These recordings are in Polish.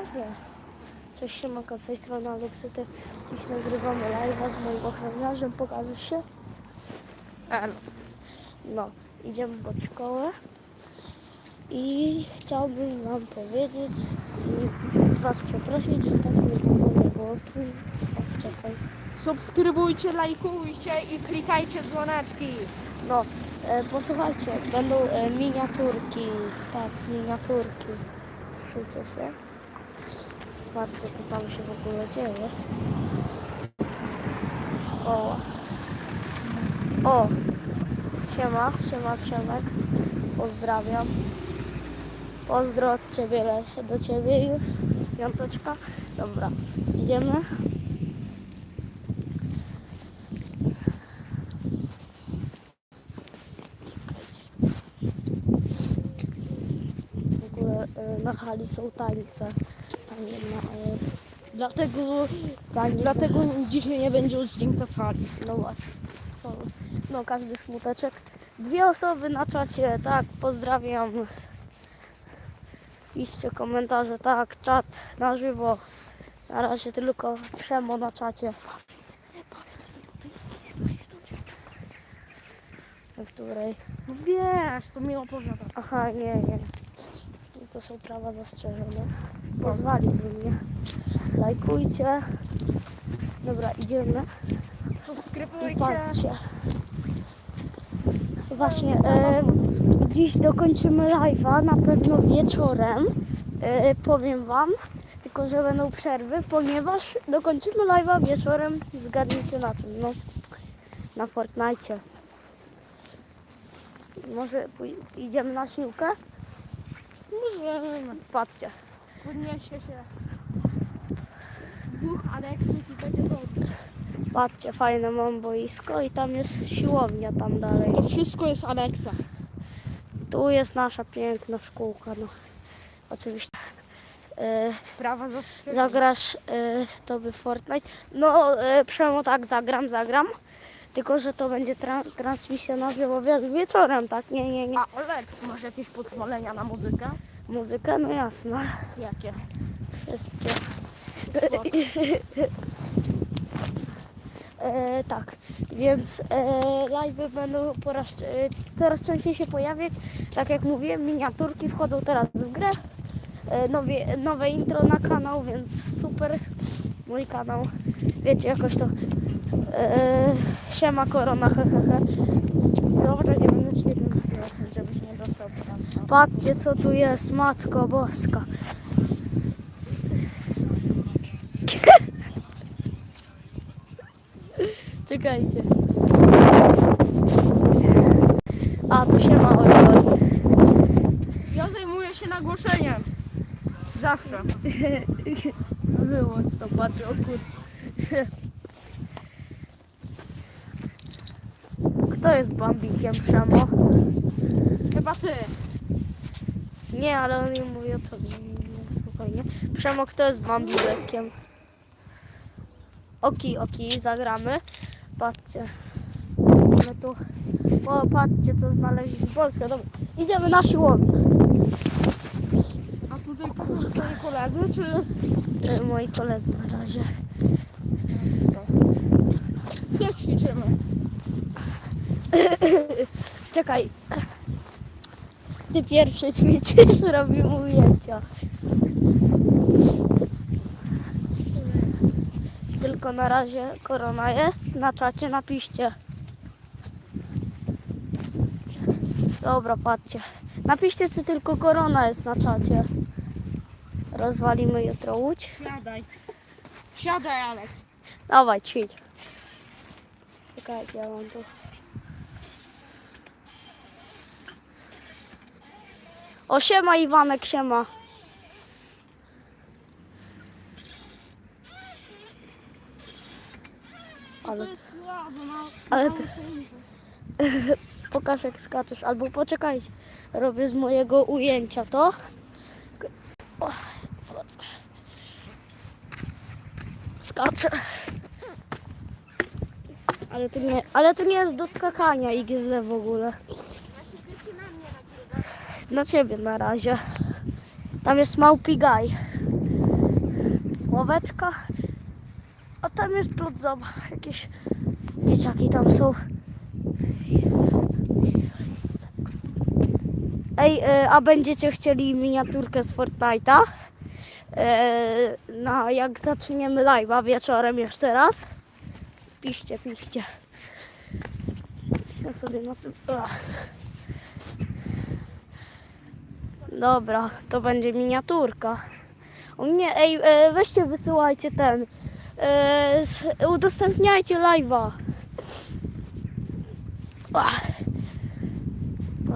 jest. Cześć siemanko, z tej strony Aleksyty. Dziś nagrywamy live'a z moim ochroniarzem. Pokażesz się? Elo. No, idziemy pod szkołę. I chciałbym wam powiedzieć i was przeprosić, że tak nie było nie było. O, czekaj. Subskrybujcie, lajkujcie i klikajcie dzwoneczki. No, e, posłuchajcie, będą e, miniaturki, tak, miniaturki. Cieszycie się? Patrzcie, co tam się w ogóle dzieje. Szkoła. O! Siema, siema Przemek. Pozdrawiam. Pozdro od Ciebie, do Ciebie już. Piąteczka. Dobra, idziemy. W ogóle e, na hali są tańce. Tam jedna, e, Dlatego, Pani- dlatego dzisiaj nie będzie odcinka sali. no właśnie. No, no każdy smuteczek. Dwie osoby na czacie, tak, pozdrawiam. Piszcie komentarze, tak, czat na żywo. Na razie tylko Przemo na czacie. W której? No wiesz, to mi opowiada. Aha, nie, nie. To są prawa zastrzeżone. Pozwaliby mnie. Lajkujcie. Dobra, idziemy. I Subskrybujcie. patrzcie. Właśnie, e, dziś dokończymy live'a, na pewno wieczorem. E, powiem wam, tylko że będą przerwy, ponieważ dokończymy live'a wieczorem. Zgadnijcie na czym, no. Na Fortnite. Może idziemy na siłkę? Możemy. Patrzcie. Podniesie się. Duch Aleksyk i będzie dobrze. Patrzcie, fajne mam boisko i tam jest siłownia tam dalej. To wszystko jest Aleksa. Tu jest nasza piękna szkółka, no. Oczywiście. E, Prawa zastrzeżone. zagrasz e, to by Fortnite? No, e, Przemo tak, zagram, zagram. Tylko, że to będzie tra- transmisja na żywo wieczorem, tak? Nie, nie, nie. A Oleks, masz jakieś pozwolenia na muzykę? Muzykę? No jasne. Jakie? Wszystkie. E, tak, więc e, live będą po raz, e, coraz częściej się pojawiać. Tak jak mówiłem, miniaturki wchodzą teraz w grę. E, nowie, nowe intro na kanał, więc super. Mój kanał, wiecie, jakoś to e, siema korona, hehehe. Dobra, nie będę ci jednym żebyś nie dostał prawa. Patrzcie, co tu jest, Matko Boska. Czekajcie. A, tu się ma Oli. Ja zajmuję się nagłoszeniem. Zawsze. Wyłącz to, patrz, o kur... Kto jest bambikiem, Przemo? Nie, ale on mi mówi o tobie. Nie, nie, spokojnie. Przemo, kto jest bambilekiem? Oki, oki, zagramy. Patrzcie. Mamy tu... O, patrzcie, co znaleźli w Polsce. Dobra, idziemy na siłownię. A tutaj są twoi koledzy, czy... E, Moi koledzy na razie. Co ćwiczymy? Czekaj. Ty pierwszy ćwiczysz, robimy ujęcia. Tylko na razie korona jest. Na czacie napiszcie. Dobra, patrzcie. Napiszcie, czy tylko korona jest na czacie. Rozwalimy jutro łódź. Siadaj. Siadaj, Aleks. Dawaj, ćwicz. Czekajcie, ja mam tu. O, siema Iwanek, siema. Ale, no. ale Mało ty, pokaż jak skaczesz, albo poczekajcie. Robię z mojego ujęcia to. O. Skaczę. Ale to nie, ale to nie jest do skakania XD w ogóle. Na ciebie na razie. Tam jest małpi guy. ławeczka. A tam jest plac zabaw. Jakieś dzieciaki tam są. Ej, e, a będziecie chcieli miniaturkę z Fortnite'a? E, na jak zaczniemy live'a wieczorem jeszcze raz. Piszcie, piszcie. Ja sobie na tym... Dobra, to będzie miniaturka. O nie, ej, e, weźcie, wysyłajcie ten. E, udostępniajcie live'a.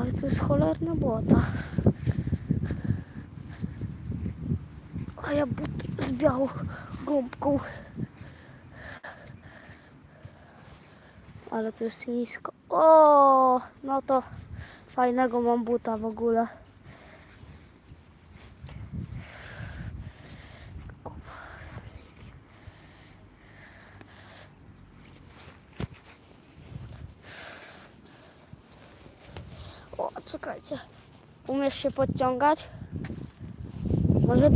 Ale to jest cholerna błota. A ja but z białą gąbką. Ale to jest nisko. O, no to fajnego mam buta w ogóle. O, czekajcie. Umiesz się podciągać? Może,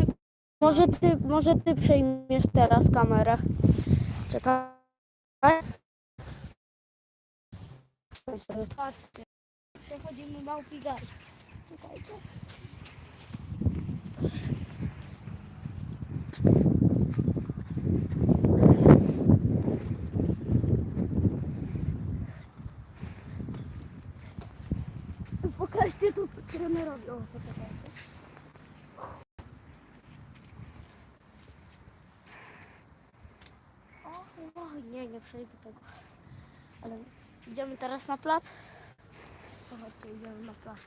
może, ty, może ty przejmiesz teraz kamerę. Czekaj. Przechodzimy małpi gaj. Czekajcie. Pokażcie tu trenerowi. O, poczekajcie. O, o, nie, nie przejdę tego. Ale idziemy teraz na plac? Chodźcie, idziemy na plac.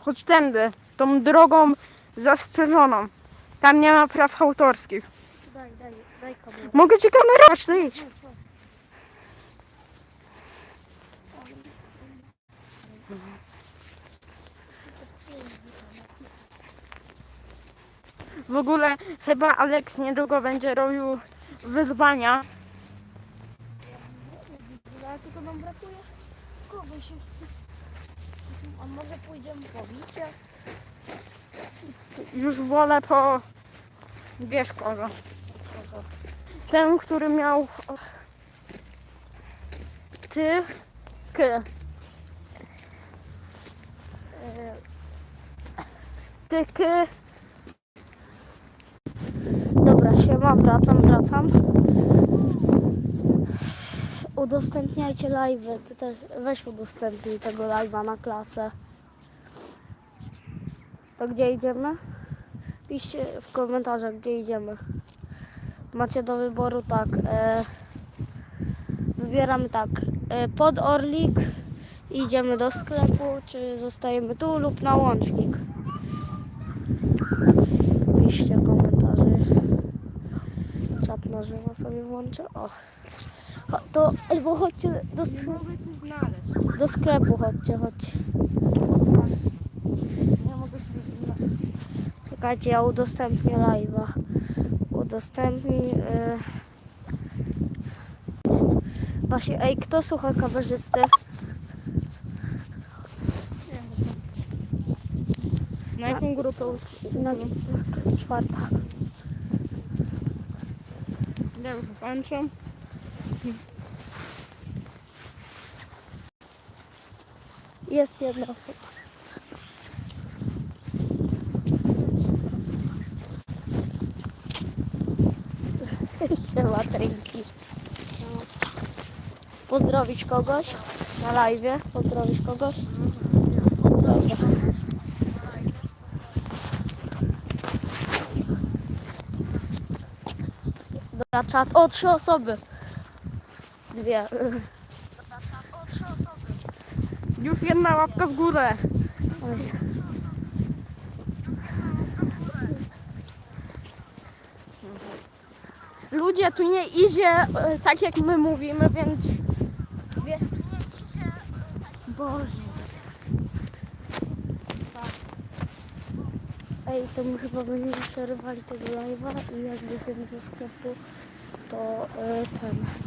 Chodź tędy, tą drogą zastrzeżoną. Tam nie ma praw autorskich. Daj, daj, daj kamerę. Mogę ci kamerować, to idź. W ogóle chyba Alex niedługo będzie robił wyzwania. Ale tylko nam brakuje kogoś. A może pójdziemy po bicie? Już wolę po... Wiesz kogo. Ten, który miał... Ty... K. Ty, k. Wracam, wracam. Udostępniajcie live, ty też weź udostępnij tego live'a na klasę. To gdzie idziemy? Piszcie w komentarzach, gdzie idziemy. Macie do wyboru tak. E, wybieramy tak. E, pod Orlik idziemy do sklepu, czy zostajemy tu lub na łącznik. Piszcie komentarze. Na żywo sobie włączę. O. Cho- To albo chodźcie do, do sklepu, chodźcie, chodźcie. Nie mogę ci znaleźć. Czekajcie, ja udostępnię live'a. Udostępnij. Y... Właśnie, ej, kto słucha kamerzysty? Na jaką grupę? Na, czwarta. Wiem, kończę. Jest jedna osoba. Siema, trynki. Pozdrowić kogoś na live? Pozdrowić kogoś? Dobra. Czat. O, trzy osoby. Dwie. Już jedna łapka w górę. Ludzie, tu nie idzie e, tak jak my mówimy, więc... Wie... Boże. Ej, to my chyba będziemy przerywali tego live'a i jak wyjdziemy ze sklepu, to y, ten.